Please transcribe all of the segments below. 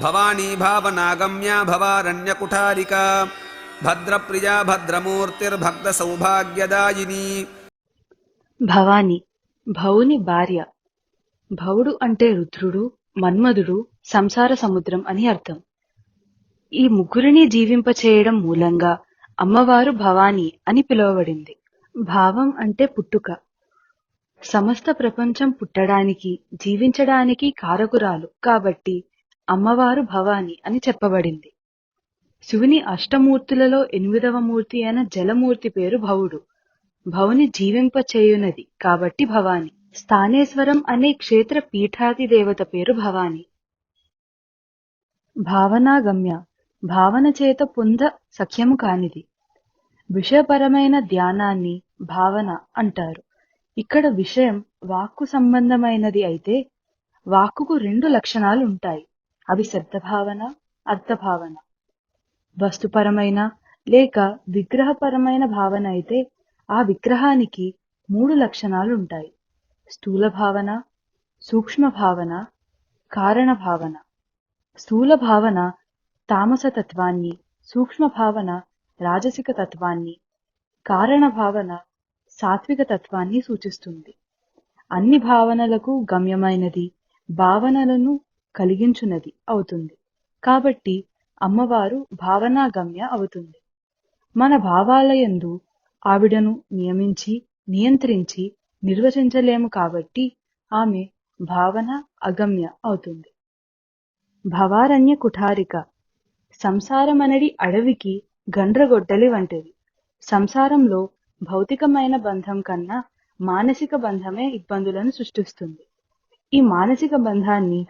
భవానీ భావనాగమ్యా భవారణ్యకుఠారికా భద్రప్రియా భద్రమూర్తిర్భక్త సౌభాగ్యదాయిని భవాని భవుని భార్య భవుడు అంటే రుద్రుడు మన్మధుడు సంసార సముద్రం అని అర్థం. ఈ ముగ్గురిని జీవింపచేయడం మూలంగా అమ్మవారు భవాని అని పిలువబడింది. భావం అంటే పుట్టుక. సమస్త ప్రపంచం పుట్టడానికి జీవించడానికి కారకురాలు కాబట్టి అమ్మవారు భవాని అని చెప్పబడింది. శివుని అష్టమూర్తులలో ఎనిమిదవ మూర్తి అయిన జలమూర్తి పేరు భవుడు. భవుని జీవింపచేయునది కాబట్టి భవాని. స్థానేశ్వరం అనే క్షేత్ర పీఠాది దేవత పేరు భవాని. భావనాగమ్య. భావన చేత పొంద సఖ్యము కానిది. విషయపరమైన ధ్యానాన్ని భావన అంటారు. ఇక్కడ విషయం వాక్కు సంబంధమైనది అయితే వాక్కుకు రెండు లక్షణాలు ఉంటాయి అవి శబ్దభావన అర్థభావన. వస్తుపరమైన లేక విగ్రహపరమైన భావన అయితే ఆ విగ్రహానికి మూడు లక్షణాలు ఉంటాయి స్థూల భావన సూక్ష్మ భావన కారణ భావన స్థూల భావన తామస తత్వాన్ని సూక్ష్మ భావన రాజసిక తత్వాన్ని కారణ భావన సాత్విక తత్వాన్ని సూచిస్తుంది. అన్ని భావనలకు గమ్యమైనది భావనలను కలిగించునది అవుతుంది. కాబట్టి అమ్మవారు భావనాగమ్య అవుతుంది. మన భావాలయందు ఆవిడను నియమించి నియంత్రించి నిర్వచించలేము కాబట్టి ఆమె భావన అగమ్య అవుతుంది. భవారణ్య కుఠారిక సంసారమనడి అడవికి గండ్రగొడ్డలి వంటిది. సంసారంలో భౌతికమైన బంధం కన్నా మానసిక బంధమే ఇబ్బందులను సృష్టిస్తుంది. ఈ మానసిక బంధాన్ని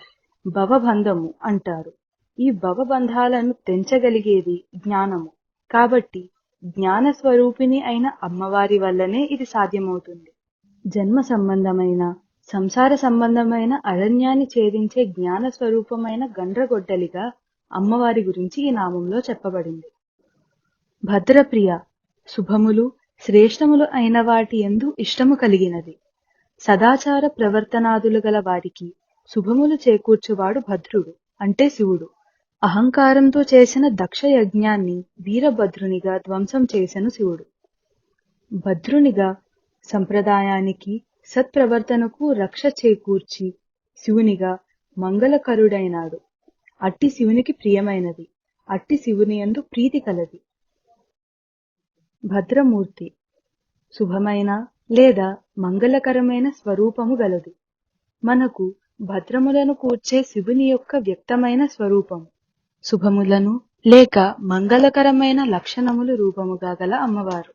భవబంధము అంటారు. ఈ భవబంధాలను తెంచగలిగేది జ్ఞానము. కాబట్టి జ్ఞాన స్వరూపిణి అయిన అమ్మవారి వల్లనే ఇది సాధ్యమవుతుంది. జన్మ సంబంధమైన సంసార సంబంధమైన అరణ్యాన్ని ఛేదించే జ్ఞాన స్వరూపమైన గండ్రగొడ్డలిగా అమ్మవారి గురించి ఈ నామంలో చెప్పబడింది. భద్రప్రియ శుభములు శ్రేష్టములు అయిన వాటి ఎందు ఇష్టము కలిగినది. సదాచార ప్రవర్తనాదులు గల వారికి శుభములు చేకూర్చువాడు భద్రుడు అంటే శివుడు. అహంకారంతో చేసిన దక్ష యజ్ఞాన్ని వీరభద్రునిగా ధ్వంసం చేసెను శివుడు. భద్రునిగా సంప్రదాయానికి సత్ప్రవర్తనకు రక్ష చేకూర్చి శివునిగా మంగళకరుడైనాడు. అట్టి శివునికి ప్రియమైనది. అట్టి శివుని యందు ప్రీతి కలది. భద్రమూర్తి. శుభమైన లేదా మంగళకరమైన స్వరూపము గలది. మనకు భద్రములను కూర్చే శివుని యొక్క వ్యక్తమైన స్వరూపము శుభములను లేక మంగళకరమైన లక్షణములు రూపముగా గల అమ్మవారు.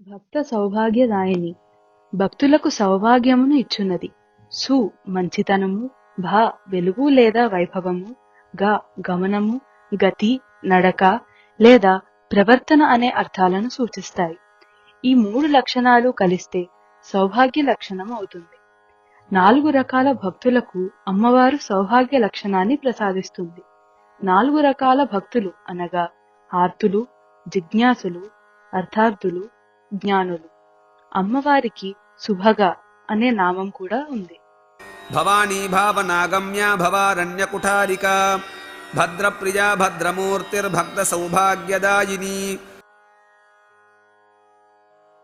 భక్త సౌభాగ్యదాయిని. భక్తులకు సౌభాగ్యమును ఇచ్చున్నది. సు మంచితనము భా వెలుగు లేదా వైభవము గా గమనము గతి నడక లేదా ప్రవర్తన అనే అర్థాలను సూచిస్తాయి. ఈ మూడు లక్షణాలు కలిస్తే సౌభాగ్య లక్షణం అవుతుంది. నాలుగు రకాల భక్తులకు అమ్మవారు సౌభాగ్య లక్షణాన్ని ప్రసాదిస్తుంది. నాలుగు రకాల భక్తులు అనగా ఆర్తులు జిజ్ఞాసులు అర్థార్థులు జ్ఞానులు. అమ్మవారికి శుభగా అనే నామం కూడా ఉంది. భవానీ భావనాగమ్య భవారణ్యకుఠారిక భద్రప్రియా భద్రమూర్తిర్భక్త సౌభాగ్యదాయిని